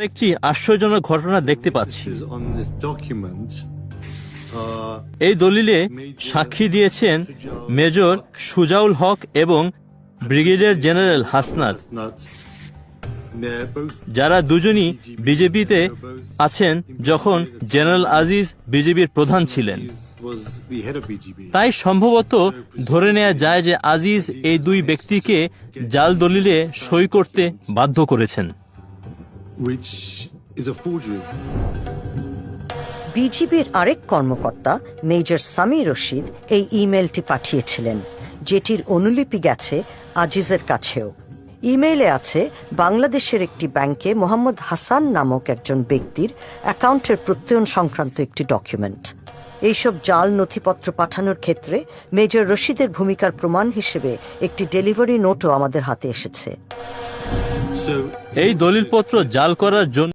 একটি আশ্চর্যজনক ঘটনা দেখতে পাচ্ছি uh, এই দলিলে সাক্ষী দিয়েছেন মেজর সুজাউল হক এবং ব্রিগেডিয়ার জেনারেল হাসনাত both যারা দুজনই বিজেপিতে আছেন যখন জেনারেল আজিজ বিজেপির প্রধান ছিলেন. তাই সম্ভবত ধরে নেওয়া যায় যে আজিজ এই দুই ব্যক্তিকে জাল দলিলে সই করতে বাধ্য করেছেন which is a forgery. বিজিবির আরেক কর্মকর্তা, মেজর সামি রশিদ, এই ইমেলটি পাঠিয়েছিলেন, যেটির অনুলিপি গেছে আজিজের কাছেও। ইমেইলে আছে, বাংলাদেশের একটি ব্যাংকে মোহাম্মদ হাসান নামক একজন ব্যক্তির অ্যাকাউন্টের প্রত্যয়ন সংক্রান্ত একটি ডকুমেন্ট। এইসব জাল নথিপত্র পাঠানোর ক্ষেত্রে মেজর রশিদের ভূমিকার প্রমাণ হিসেবে একটি ডেলিভারি নোটও আমাদের হাতে এসেছে। এই দলিলপত্র জাল করার জন্য